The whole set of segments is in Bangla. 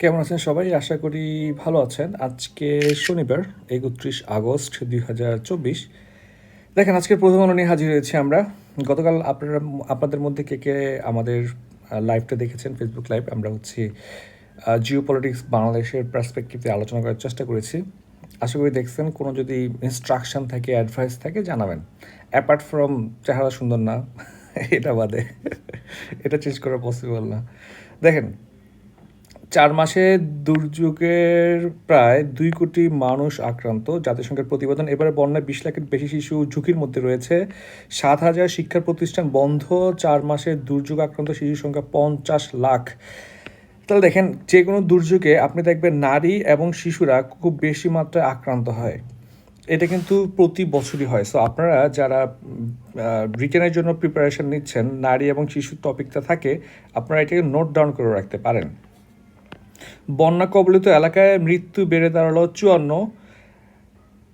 কেমন আছেন সবাই? আশা করি ভালো আছেন। আজকে শনিবার, একত্রিশ আগস্ট দুই হাজার চব্বিশ। দেখেন আজকের প্রথম আলো নিয়ে হাজির হয়েছি আমরা। গতকাল আপনারা, আপনাদের মধ্যে কে কে আমাদের লাইভটা দেখেছেন ফেসবুক লাইভ আমরা হচ্ছে জিও পলিটিক্স বাংলাদেশের পার্সপেক্টিভে আলোচনা করার চেষ্টা করেছি। আশা করি দেখছেন, কোনো যদি ইনস্ট্রাকশন থাকে অ্যাডভাইস থাকে, জানাবেন। অ্যাপার্ট ফ্রম চেহারা সুন্দর না, এটা বাদে, এটা চেঞ্জ করা পসিবল না। দেখেন চার মাসে দুর্যোগের প্রায় দুই কোটি মানুষ আক্রান্ত। জাতিসংঘের প্রতিবেদন, এবারে বন্যায় বিশ লাখের বেশি শিশু ঝুঁকির মধ্যে রয়েছে। সাত হাজার শিক্ষা প্রতিষ্ঠান বন্ধ, চার মাসে দুর্যোগ আক্রান্ত শিশুর সংখ্যা পঞ্চাশ লাখ। তাহলে দেখেন, যে কোনো দুর্যোগে আপনি দেখবেন নারী এবং শিশুরা খুব বেশি মাত্রায় আক্রান্ত হয়। এটা কিন্তু প্রতি বছরই হয়। সো আপনারা যারা ব্রিটেনের জন্য প্রিপারেশন নিচ্ছেন, নারী এবং শিশুর টপিকটা থাকে, আপনারা এটাকে নোট ডাউন করে রাখতে পারেন। বন্যা কবলিত এলাকায় মৃত্যু বেড়ে দাঁড়াল চুয়ান্ন।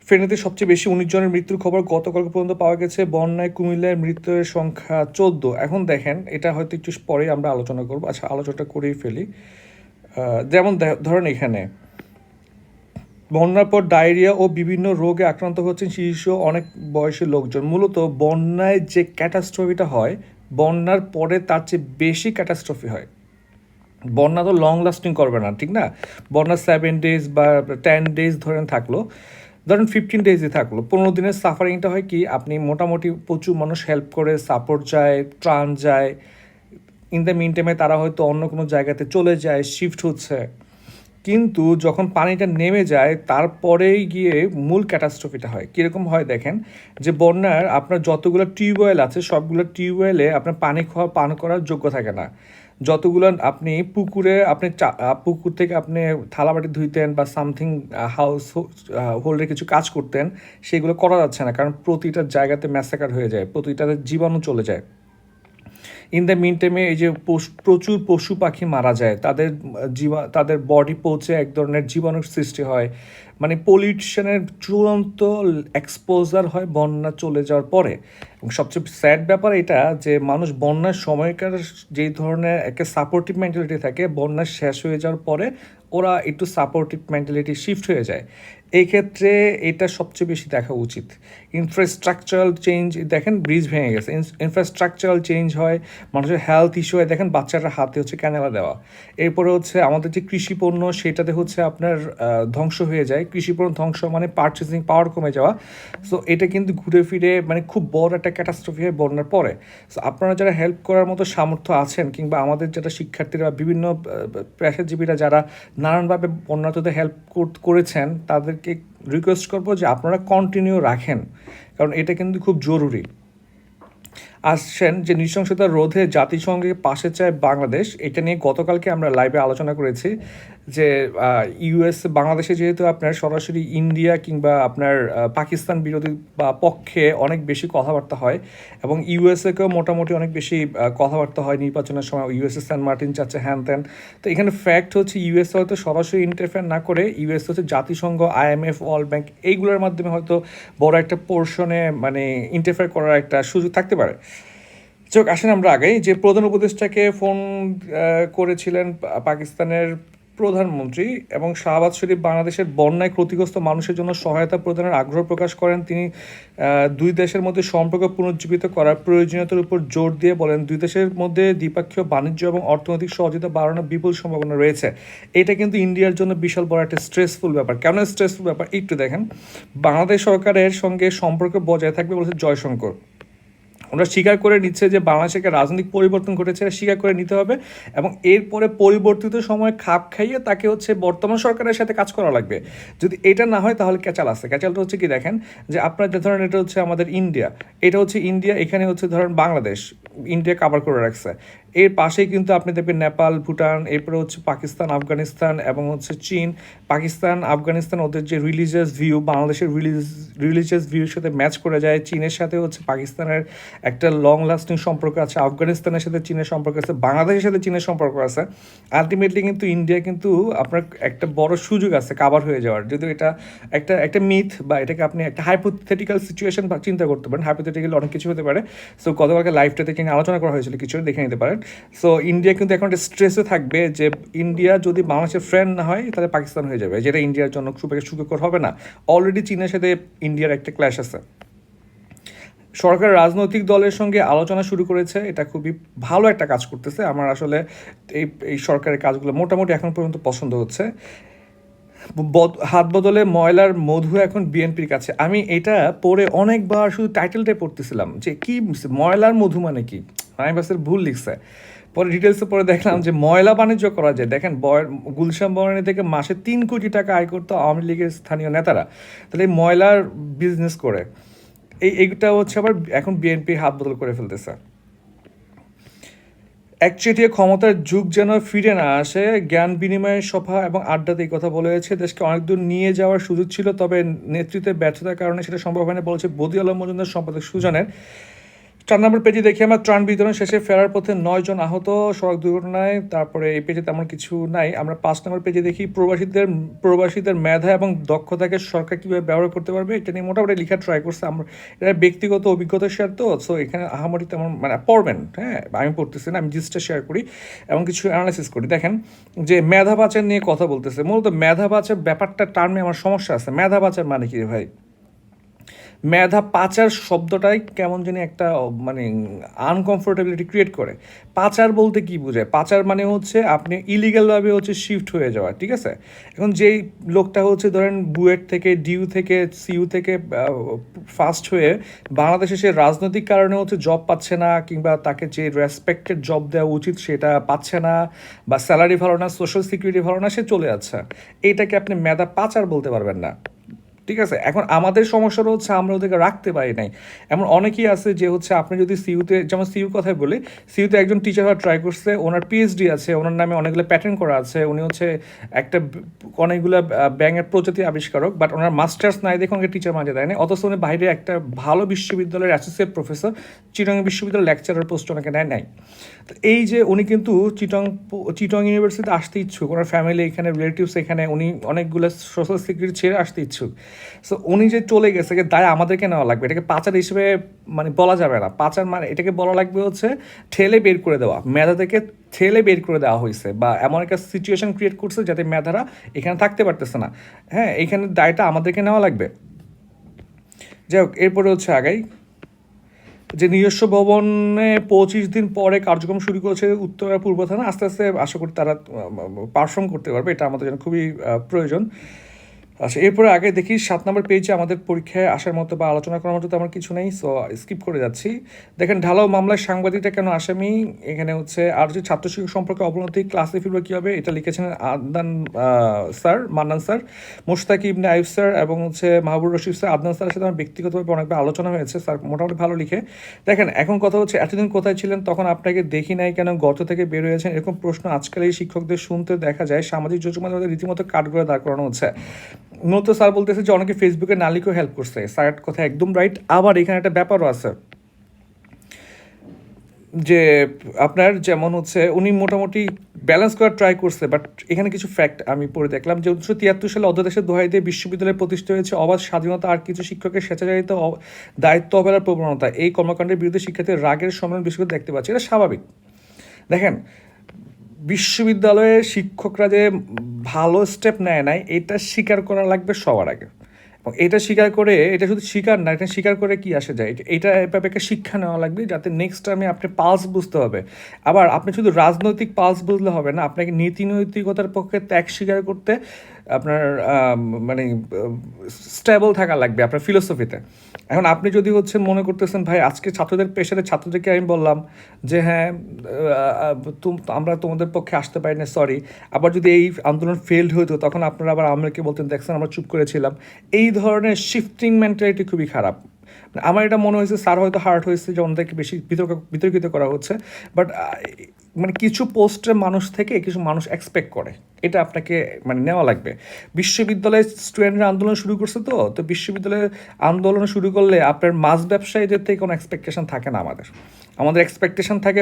ফেনীতে সবচেয়ে বেশি উনিশ জনের মৃত্যুর খবর গতকাল পর্যন্ত পাওয়া গেছে। বন্যায় কুমিল্লায় মৃত্যুর সংখ্যা চোদ্দ। এখন দেখেন, এটা হয়তো একটু পরেই আমরা আলোচনা করব। আচ্ছা আলোচনাটা করেই ফেলি। যেমন ধরেন এখানে, বন্যার পর ডায়রিয়া ও বিভিন্ন রোগে আক্রান্ত হচ্ছেন শিশু অনেক বয়সী লোকজন। মূলত বন্যায় যে ক্যাটাস্ট্রফিটা হয়, বন্যার পরে তার চেয়ে বেশি ক্যাটাস্ট্রফি হয়। বন্যা তো লং লাস্টিং করবে না, ঠিক না? বন্যা সেভেন ডেজ বা টেন ডেজ ধরেন থাকল, ধরেন ফিফটিন ডেজই থাকল, পনেরো দিনের সাফারিংটা হয় কি, আপনি মোটামুটি প্রচুর মানুষ হেল্প করে সাপোর্ট যায়, ত্রাণ যায় ইন দ্য মিন টাইমে তারা হয়তো অন্য কোনো জায়গাতে চলে যায় শিফট হচ্ছে। কিন্তু যখন পানিটা নেমে যায়, তারপরেই গিয়ে মূল ক্যাটাস্ট্রফিটা হয়। কীরকম হয় দেখেন, যে বন্যার আপনার যতগুলো টিউবওয়েল আছে, সবগুলো টিউবওয়েলে আপনার পানি খাওয়া পান করার যোগ্য থাকে না। যতগুলো আপনি পুকুরে, আপনি পুকুর থেকে আপনি থালাবাটি ধুইতেন বা সামথিং হাউস হোল্ডের কিছু কাজ করতেন, সেগুলো করা যাচ্ছে না, কারণ প্রতিটা জায়গাতে ম্যাসাকার হয়ে যায় প্রতিটাতে জীবাণু চলে যায়। ইন দ্য মিন টাইমে এই যে প্রচুর পশু পাখি মারা যায়, তাদের, জীবা, তাদের বডি পৌঁছে এক ধরনের জীবাণুর সৃষ্টি হয়। মানে পলিউশনের চূড়ান্ত এক্সপোজার হয়, বন্যা চলে যাওয়ার পরে। এবং সবচেয়ে স্যাড ব্যাপার এটা যে মানুষ বন্যার সময়কার যেই ধরনের একটা সাপোর্টিভ মেন্টালিটি থাকে, বন্যা শেষ হয়ে যাওয়ার পরে ওরা একটু সাপোর্টিভ মেন্টালিটি শিফট হয়ে যায়। এই ক্ষেত্রে এটা সবচেয়ে বেশি দেখা উচিত। ইনফ্রাস্ট্রাকচারাল চেঞ্জ দেখেন ব্রিজ ভেঙে গেছে। ইনফ্রাস্ট্রাকচারাল চেঞ্জ হয়, মানুষের হেলথ ইস্যু হয়, দেখেন বাচ্চারা হাতে হচ্ছে ক্যানেলা দেওয়া। এরপরে হচ্ছে আমাদের যে কৃষি পণ্য, সেটাতে হচ্ছে আপনার ধ্বংস হয়ে যায়। কৃষি পণ্য ধ্বংস মানে পার্চেসিং পাওয়ার কমে যাওয়া। সো এটা কিন্তু ঘুরে ফিরে মানে খুব বড় একটা ক্যাটাস্ট্রফি হয় বন্যার পরে। আপনারা যারা হেল্প করার মতো সামর্থ্য আছেন কিংবা আমাদের যারা শিক্ষার্থীরা বা বিভিন্ন পেশাজীবীরা যারা নানানভাবে বন্যাতদের হেল্প করেছেন, তাদেরকে রিকোয়েস্ট করব যে আপনারা কন্টিনিউ রাখেন। কারণ এটা কিন্তু খুব জরুরি। আসছেন যে নৃশংসতা রোধে জাতিসংঘের পাশে চায় বাংলাদেশ, এটা নিয়ে গতকালকে আমরা লাইভে আলোচনা করেছি। যে ইউএস বাংলাদেশে যেহেতু আপনার সরাসরি ইন্ডিয়া কিংবা আপনার পাকিস্তান বিরোধী, বা পক্ষে অনেক বেশি কথাবার্তা হয় এবং ইউএসএকেও মোটামুটি অনেক বেশি কথাবার্তা হয় নির্বাচনের সময়। ইউএসএ সেন্ট মার্টিন চাচ্ছে, হ্যান ত্যান। তো এখানে ফ্যাক্ট হচ্ছে ইউএসএ হয়তো সরাসরি ইন্টারফেয়ার না করে ইউএসএ হচ্ছে জাতিসংঘ আইএমএফ ওয়ার্ল্ড ব্যাংক এইগুলোর মাধ্যমে হয়তো বড় একটা পোর্শনে মানে ইন্টারফেয়ার করার একটা সুযোগ থাকতে পারে। চোখ আসেন আমরা আগেই যে প্রধান উপদেষ্টাকে ফোন করেছিলেন পাকিস্তানের প্রধানমন্ত্রী এবং শাহবাজ শরীফ বাংলাদেশের বন্যায় ক্ষতিগ্রস্ত মানুষের জন্য সহায়তা প্রদানের আগ্রহ প্রকাশ করেন। তিনি দুই দেশের মধ্যে সম্পর্ক পুনর্জীবিত করার প্রয়োজনীয়তার উপর জোর দিয়ে বলেন, দুই দেশের মধ্যে দ্বিপাক্ষীয় বাণিজ্য এবং অর্থনৈতিক সহযোগিতা বাড়ানোর বিপুল সম্ভাবনা রয়েছে। এটা কিন্তু ইন্ডিয়ার জন্য বিশাল বড় একটা স্ট্রেসফুল ব্যাপার। কেন স্ট্রেসফুল ব্যাপার? একটু দেখেন। বাংলাদেশ সরকারের সঙ্গে সম্পর্ক বজায় থাকবে বলেছে জয়শঙ্কর। ওরা স্বীকার করে নিচ্ছে যে বাংলাদেশে একটা রাজনৈতিক পরিবর্তন ঘটেছে স্বীকার করে নিতে হবে এবং এরপরে পরিবর্তিত সময় খাপ খাইয়ে তাকে হচ্ছে বর্তমান সরকারের সাথে কাজ করা লাগবে। যদি এটা না হয় তাহলে ক্যাচাল আছে। ক্যাচালটা হচ্ছে কি দেখেন, যে আপনার যে ধরেন এটা হচ্ছে আমাদের ইন্ডিয়া, এটা হচ্ছে ইন্ডিয়া, এখানে হচ্ছে ধরেন বাংলাদেশ, ইন্ডিয়া কাভার করে রাখছে। এর পাশেই কিন্তু আপনি দেখবেন নেপাল, ভুটান, এরপরে হচ্ছে পাকিস্তান, আফগানিস্তান এবং হচ্ছে চীন। পাকিস্তান, আফগানিস্তান ওদের যে রিলিজিয়াস ভিউ বাংলাদেশের রিলিজিয়াস ভিউর সাথে ম্যাচ করে যায়। চীনের সাথে হচ্ছে পাকিস্তানের একটা লং লাস্টিং সম্পর্ক আছে, আফগানিস্তানের সাথে চীনের সম্পর্ক আছে, বাংলাদেশের সাথে চীনের সম্পর্ক আছে। আলটিমেটলি কিন্তু ইন্ডিয়া কিন্তু আপনার একটা বড় সুযোগ আছে কাভার হয়ে যাওয়ার। যদিও এটা একটা একটা মিথ বা এটাকে আপনি একটা হাইপোথেটিক্যাল সিচুয়েশন চিন্তা করতে পারেন হাইপোথেটিক্যাল অনেক কিছু হতে পারে। সো গতকালকে লাইভটাতে কিনে আলোচনা করা হয়েছিল, কিছু দেখে নিতে পারেন। সো ইন্ডিয়া কিন্তু এখন একটা স্ট্রেসে থাকবে যে ইন্ডিয়া যদি বাংলাদেশের ফ্রেন্ড না হয়, তাহলে পাকিস্তান হয়ে যাবে, যেটা ইন্ডিয়ার জন্য খুব একটা সুখকর হবে না। অলরেডি চীনের সাথে ইন্ডিয়ার একটা ক্ল্যাশ আছে। সরকার রাজনৈতিক দলের সঙ্গে আলোচনা শুরু করেছে, এটা খুবই ভালো একটা কাজ করতেছে। আমার আসলে এই এই সরকারের কাজগুলো মোটামুটি এখন পর্যন্ত পছন্দ হচ্ছে। হাত বদলে ময়লার মধু এখন বিএনপির কাছে। আমি এটা পড়ে অনেকবার শুধু টাইটেলটাই পড়তেছিলাম, যে কি ময়লার মধু মানে কি? আমি বাসের ভুল লিখছে। পরে ডিটেলসে পরে দেখলাম যে ময়লা বাণিজ্য করা যায়। দেখেন গুলশান বরণী থেকে মাসে তিন কোটি টাকা আয় করতো আওয়ামী লীগের স্থানীয় নেতারা। তাহলে এই ময়লার বিজনেস করে। এই, এইটা হচ্ছে আবার এখন বিএনপি হাত বদল করে ফেলতেছে। একচেটিয়া ক্ষমতার যুগ যেন ফিরে না আসে, জ্ঞান বিনিময়ের সভা এবং আড্ডাতে এই কথা বলেছে দেশকে অনেক দূর নিয়ে যাওয়ার সুযোগ ছিল, তবে নেতৃত্বে ব্যর্থতার কারণে সেটা সম্ভব হয়নি বলেছে বদি আলম মজুমদার সম্পাদক সুজনের। চার নম্বর পেজে দেখি আমরা ত্রাণ বিতরণ শেষে ফেরার পথে নয় জন আহত, সড়ক দুর্ঘটনায়, তারপরে এই পেজে তেমন কিছু নাই। আমরা পাঁচ নম্বর পেজে দেখি প্রবাসীদের প্রবাসীদের মেধা এবং দক্ষতাকে সরকার কীভাবে ব্যবহার করতে পারবে, এটা নিয়ে মোটামুটি লেখা ট্রাই করছে। আমরা এটা ব্যক্তিগত অভিজ্ঞতা শেয়ার তো সো এখানে আহামরি তেমন মানে পড়বেন হ্যাঁ আমি পড়তেছি না, আমি জিনিসটা শেয়ার করি এবং কিছু অ্যানালাইসিস করি। দেখেন যে মেধা বাচার নিয়ে কথা বলতেছে। মূলত মেধা বাচার ব্যাপারটা টার্মে আমার সমস্যা আছে। মেধা বাচার মানে কি ভাই? মেধা পাচার শব্দটাই কেমন জানি একটা মানে আনকমফোর্টেবিলিটি ক্রিয়েট করে। পাচার বলতে কি বোঝায়? পাচার মানে হচ্ছে আপনি ইলিগালভাবে হচ্ছে শিফট হয়ে যাওয়া, ঠিক আছে? এখন যেই লোকটা হচ্ছে ধরেন বুয়েট থেকে, ডিউ থেকে সিইউ থেকে ফার্স্ট হয়ে বাংলাদেশে সে রাজনৈতিক কারণে হচ্ছে জব পাচ্ছে না কিংবা তাকে যে রেসপেক্টেড জব দেওয়া উচিত সেটা পাচ্ছে না বা স্যালারি ভালো না সোশ্যাল সিকিউরিটি ভালো না, সে চলে যাচ্ছে। এইটাকে আপনি মেধা পাচার বলতে পারবেন না। ঠিক আছে? এখন আমাদের সমস্যাটা হচ্ছে আমরা ওদেরকে রাখতে পারি নাই। এমন অনেকেই আছে যে হচ্ছে আপনি যদি সিইউতে, যেমন সিইউ কথাই বলি, সিইউতে একজন টিচার হওয়ার ট্রাই করছে, ওনার পিএইচডি আছে, ওনার নামে অনেকগুলো প্যাটার্ন করা আছে, উনি হচ্ছে একটা অনেকগুলো ব্যাঙের প্রজাতি আবিষ্কারক বাট ওনার মাস্টার্স নাই দেখে ওনাকে টিচার মাঝে দেয়নি, অথচ উনি বাইরে একটা ভালো বিশ্ববিদ্যালয়ের অ্যাসোসিয়েট প্রফেসর চিটং বিশ্ববিদ্যালয়ের লেকচারার পোস্ট ওনাকে নেয় নাই। তো এই যে উনি কিন্তু চিটং চিটং ইউনিভার্সিটিতে আসতে ইচ্ছুক, ওনার ফ্যামিলি এখানে রিলেটিভস এখানে, উনি অনেকগুলো সোশ্যাল সিকিউরিটি ছেড়ে আসতে ইচ্ছুক। সো উনি যে চলে গেছে যে দায় আমাদেরকে নেওয়া লাগবে। এটাকে পাচার হিসেবে মানে বলা যাবে না। পাচার মানে এটাকে বলা লাগবে হচ্ছে ঠেলে বের করে দেওয়া। মেধা থেকে ঠেলে বের করে দেওয়া হয়েছে বা এমন একটা সিচুয়েশন ক্রিয়েট করছে যাতে মেধারা এখানে থাকতে পারতেছে না। হ্যাঁ এখানে দায়টা আমাদেরকে নেওয়া লাগবে। যাই হোক, এরপরে হচ্ছে আগাই। যে নিজস্ব ভবনে পঁচিশ দিন পরে কার্যক্রম শুরু করেছে উত্তরা পূর্ব থানা। আস্তে আস্তে আশা করি তারা পারফর্ম করতে পারবে। এটা আমাদের জন্য খুবই প্রয়োজন। আচ্ছা এরপরে আগে দেখি সাত নম্বর পেজে আমাদের পরীক্ষায় আসার মতো বা আলোচনা করার মতো তেমন কিছু নেই সো স্কিপ করে যাচ্ছি। দেখেন, ঢালাও মামলায় সাংবাদিকটা কেন আসামি? এখানে হচ্ছে, আর যে ছাত্র শিক্ষক সম্পর্কে অবনতি ক্লাসে ফিরবে কী হবে এটা লিখেছেন Adnan sir, Mannan sir, Mushtaq Ibne Aif sir এবং হচ্ছে মাহবুর রশিদ স্যার। আদনান স্যারের সাথে আমার ব্যক্তিগতভাবে অনেকবার আলোচনা হয়েছে, স্যার মোটামুটি ভালো লিখে। দেখেন, এখন কথা হচ্ছে, এতদিন কোথায় ছিলেন, তখন আপনাকে দেখি নাই কেন গত থেকে বের হয়েছেন, এরকম প্রশ্ন আজকাল এই শিক্ষকদের শুনতে দেখা যায়। সামাজিক যোগাযোগ মাধ্যমে রীতিমতো কাঠগড়ে দাঁড় করানো হচ্ছে। মূলত স্যার বলতেছে যে অনেকে ফেসবুকে না লিখেও হেল্প করছে। স্যার কথা একদম রাইট আবার এখানে একটা ব্যাপারও আছে। যে আপনার যেমন হচ্ছে, উনি মোটামুটি ব্যালেন্স করার ট্রাই করছে বাট এখানে কিছু ফ্যাক্ট আমি পড়ে দেখলাম যে উনিশশো তিয়াত্তর সালে অধ্যাদেশের দোহাই দিয়ে বিশ্ববিদ্যালয় প্রতিষ্ঠা হয়েছে অবাধ স্বাধীনতা আর কিছু শিক্ষকের স্বেচ্ছাচারিত দায়িত্ব অবহেলার প্রবণতা। এই কর্মকাণ্ডের বিরুদ্ধে শিক্ষার্থীর রাগের সম্মেলন বিশ্ববিদ্যালয় দেখতে পাচ্ছি। এটা স্বাভাবিক। দেখেন বিশ্ববিদ্যালয়ে শিক্ষকরা যে ভালো স্টেপ নেয় নাই, এটা স্বীকার করা লাগবে সবার আগে। এবং এটা স্বীকার করে, এটা শুধু স্বীকার না, এটা স্বীকার করে কি আসে যায়? এটা- এভাবে একটা শিক্ষা নেওয়া লাগবে যাতে নেক্সট টাইমে আপনি পালস বুঝতে হবে। আবার আপনি শুধু রাজনৈতিক পালস বুঝলে হবে না, আপনাকে নীতি নৈতিকতার পক্ষে ত্যাগ স্বীকার করতে আপনার মানে স্টেবল থাকা লাগবে আপনার ফিলোসফিতে এখন আপনি যদি হচ্ছে মনে করতেছেন, ভাই, আজকে ছাত্রদের পেশারে ছাত্রদেরকে আমি বললাম যে হ্যাঁ আমরা তোমাদের পক্ষে আসতে পারি না সরি আবার যদি এই আন্দোলন ফেলড হতো তখন আপনারা আবার আমাকে বলতেন, দেখছেন, আমরা চুপ করেছিলাম। এই ধরনের শিফটিং মেন্টালিটি খুবই খারাপ। আমার এটা মনে হয়েছে, স্যার হয়তো হার্ট হয়েছে, যে ওনাদেরকে বেশি বিতর্ক, বিতর্কিত করা হচ্ছে। বাট মানে কিছু পোস্টের মানুষ থেকে কিছু মানুষ এক্সপেক্ট করে। এটা আপনাকে মানে নেওয়া লাগবে। বিশ্ববিদ্যালয়ে স্টুডেন্টরা আন্দোলন শুরু করছে তো তো বিশ্ববিদ্যালয়ে আন্দোলন শুরু করলে আপনার মাছ ব্যবসায়ীদের থেকে কোনো এক্সপেকটেশন থাকে না আমাদের। আমাদের এক্সপেকটেশন থাকে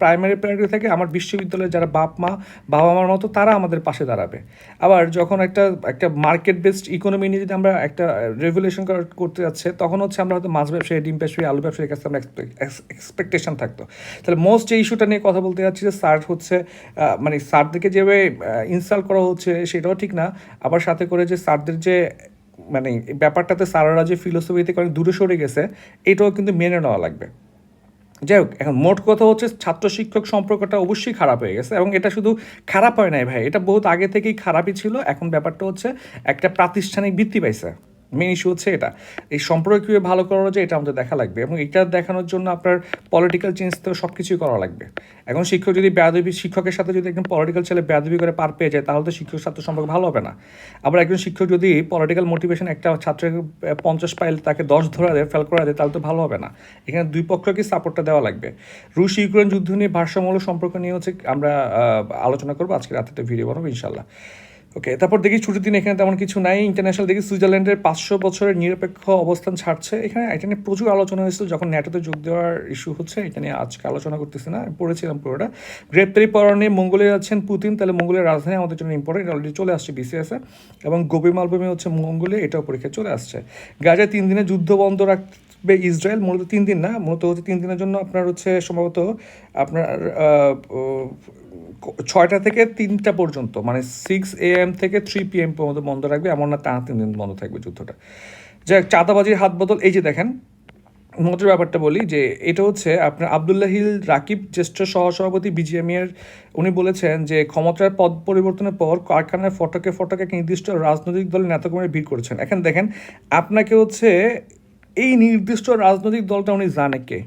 প্রাইমারি প্রায়োরিটি থাকে আমার বিশ্ববিদ্যালয়ের যারা বাপ মা, বাবা মার মতো তারা আমাদের পাশে দাঁড়াবে। আবার যখন একটা একটা মার্কেট বেসড ইকোনমি নিয়ে যদি আমরা একটা রেভুলেশন করতে যাচ্ছে, তখন হচ্ছে আমরা হয়তো মাছ ব্যবসায়ী, ডিম ব্যবসায়ী, আলু ব্যবসায়ীর কাছে আমরা এক্সপেকটেশন থাকতো। তাহলে মোস্ট যে ইস্যুটা নিয়ে কথা বলতে যাচ্ছি যে স্যার হচ্ছে মানে স্যারদেরকে যেভাবে ইনস্টল করা হচ্ছে সেটাও ঠিক না। আবার সাথে করে যে স্যারদের যে মানে ব্যাপারটাতে স্যাররা যে ফিলোসফি থেকে অনেক দূরে সরে গেছে, এটাও কিন্তু মেনে নেওয়া লাগবে। যাই হোক, এখন মোট কথা হচ্ছে ছাত্র শিক্ষক সম্পর্কটা অবশ্যই খারাপ হয়ে গেছে এবং এটা শুধু খারাপ হয় নাই ভাই, এটা বহুত আগে থেকেই খারাপই ছিল। এখন ব্যাপারটা হচ্ছে একটা প্রাতিষ্ঠানিক বৃত্তি পাইছে। মেন ইস্যু হচ্ছে এটা। এই সম্পর্ক কীভাবে ভালো করা যায় এটা আমাদের দেখা লাগবে এবং এটা দেখানোর জন্য আপনার পলিটিক্যাল চেঞ্জ তো সব কিছুই করা লাগবে। এখন শিক্ষক যদি বেয়াদবি শিক্ষকের সাথে যদি একজন পলিটিক্যাল ছেলে বেয়াদবি করে পার পেয়ে যায়, তাহলে তো শিক্ষক ছাত্র সম্পর্ক ভালো হবে না। আবার একজন শিক্ষক যদি পলিটিক্যাল মোটিভেশন একটা ছাত্রকে পঞ্চাশ পাইল তাকে দশ ধরা দেয় ফেল করা দেয়, তাহলে তো ভালো হবে না। এখানে দুই পক্ষকে সাপোর্টটা দেওয়া লাগবে। রুশ ইউক্রেন যুদ্ধ নিয়ে ভারসাম্যমূলক সম্পর্ক নিয়ে হচ্ছে আমরা আলোচনা করব। আজকে রাতে ভিডিও বানাবো ইনশাল্লাহ ওকে তারপর দেখি ছুটির দিন এখানে তেমন কিছু নাই। ইন্টারন্যাশনাল দেখি সুইজারল্যান্ডের পাঁচশো বছরের নিরপেক্ষ অবস্থান ছাড়ছে। এখানে এটা নিয়ে প্রচুর আলোচনা হয়েছিল যখন ন্যাটোতে যোগ দেওয়ার ইস্যু হচ্ছে, এটা নিয়ে আজকে আলোচনা করতেছি না পড়েছিলাম পুরোটা। গ্রেপ্তারি পরনে মঙ্গলে যাচ্ছেন পুতিন, তাহলে মঙ্গলের রাজধানী আমাদের জন্য ইম্পর্টেন্ট অলরেডি চলে আসছে বিসিএসে এবং গোবি মালভূমি হচ্ছে মঙ্গলে, এটাও পরীক্ষায় চলে আসছে। গাজায় তিন দিনে যুদ্ধ বন্ধ রাখবে ইসরায়েল, মূলত তিন দিন না, মূলত হচ্ছে তিন দিনের জন্য আপনার হচ্ছে সম্ভবত আপনার ছয়টা থেকে তিনটা পর্যন্ত মানে সিক্স এ এম থেকে থ্রি পি এম পর্যন্ত বন্ধ রাখবে এমন না টানা তিন দিন বন্ধ থাকবে যুদ্ধটা। যাই চাঁদাবাজির হাত বদল এই যে দেখেন, মজার ব্যাপারটা বলি যে, এটা হচ্ছে আপনার আবদুল্লাহিল রাকিব, জ্যেষ্ঠ সহসভাপতি বিজিএমইয়ের উনি বলেছেন যে, ক্ষমতার পদ পরিবর্তনের পর কারখানার ফটকে ফটকে এক নির্দিষ্ট রাজনৈতিক দলের নেতাকর্মীরা ভিড় করেছেন। এখন দেখেন, আপনাকে হচ্ছে এই নির্দিষ্ট রাজনৈতিক দলটা উনি জানে কে?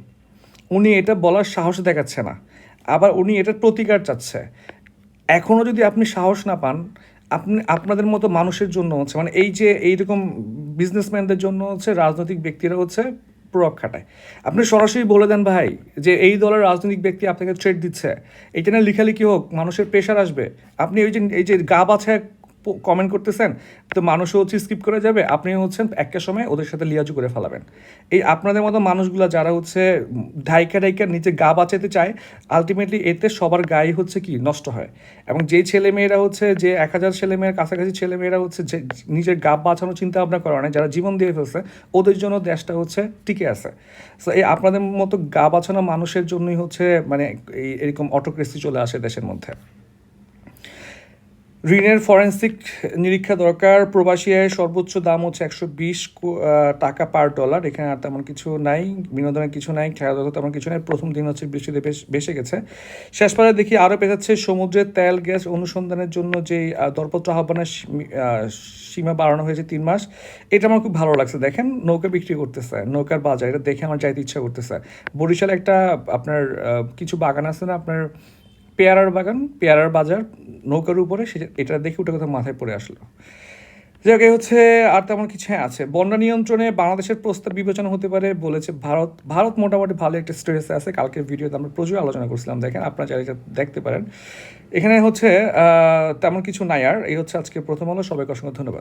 উনি এটা বলার সাহস দেখাচ্ছে না। আবার উনি এটার প্রতিকার চাচ্ছে। এখনও যদি আপনি সাহস না পান, আপনি, আপনাদের মতো মানুষের জন্য হচ্ছে মানে এই যে এইরকম বিজনেসম্যানদের জন্য হচ্ছে, রাজনৈতিক ব্যক্তিরা হচ্ছে প্রভাব খাটায় আপনি সরাসরি বলে দেন, ভাই, যে এই দলের রাজনৈতিক ব্যক্তি আপনাকে থ্রেট দিচ্ছে। এইটা না লিখালিখি হোক, মানুষের প্রেশার আসবে। আপনি ওই যে, এই যে গা বাছায় কমেন্ট করতেছেন, তো মানুষও হচ্ছে স্কিপ করে যাবে আপনি হচ্ছেন একটা সময় ওদের সাথে লিয়াজু করে ফেলাবেন। এই আপনাদের মতো মানুষগুলো যারা হচ্ছে ঢাইকা ঢাইকার নিচে গা বাঁচাতে চায় আলটিমেটলি এতে সবার গায়ে হচ্ছে কি নষ্ট হয়। এবং যেই ছেলে মেয়েরা হচ্ছে, যে এক হাজার ছেলে মেয়ের কাছাকাছি ছেলে মেয়েরা হচ্ছে যে নিজের গা বাঁচানোর চিন্তা ভাবনা করে না যারা জীবন দিয়ে ফেলছে, ওদের জন্য দেশটা হচ্ছে টিকে আছে। সো এই আপনাদের মতো গা বাঁচানো মানুষের জন্যই হচ্ছে মানে এই, এরকম অটোক্রেসি চলে আসে দেশের মধ্যে। ঋণের ফরেন্সিক নিরীক্ষা দরকার। প্রবাসী আয়ের সর্বোচ্চ দাম হচ্ছে একশো বিশ টাকা পার ডলার। এখানে আর তেমন কিছু নাই, বিনোদনের কিছু নাই খেলাধুলা তেমন কিছু নাই। প্রথম দিন হচ্ছে বৃষ্টিতে বেশ বেসে গেছে। শেষ পারে দেখি আরও পেছাচ্ছে সমুদ্রের তেল, গ্যাস অনুসন্ধানের জন্য যে দরপত্র আহ্বানের সীমা বাড়ানো হয়েছে তিন মাস, এটা আমার খুব ভালো লাগছে। দেখেন নৌকা বিক্রি করতেছে, নৌকার বাজার, এটা দেখে আমার যাইতে ইচ্ছা করতেছে। বরিশালে একটা আপনার কিছু বাগান আছে না, আপনার পেয়ারার বাগান পেয়ারার বাজার নৌকার উপরে সে এটা দেখে ওটা কথা মাথায় পড়ে আসলো। যাই হোক, হচ্ছে আর তেমন কিছু হ্যাঁ আছে। বন্যা নিয়ন্ত্রণে বাংলাদেশের প্রস্তাব বিবেচনা হতে পারে বলেছে ভারত। ভারত মোটামুটি ভালো একটা স্টেটাসে আছে। কালকের ভিডিওতে আমরা প্রচুর আলোচনা করছিলাম দেখেন আপনারা চাইলে দেখতে পারেন। এখানে হচ্ছে তেমন কিছু নাই আর। এই হচ্ছে আজকে প্রথম আলো। সবাইকে অসংখ্য ধন্যবাদ।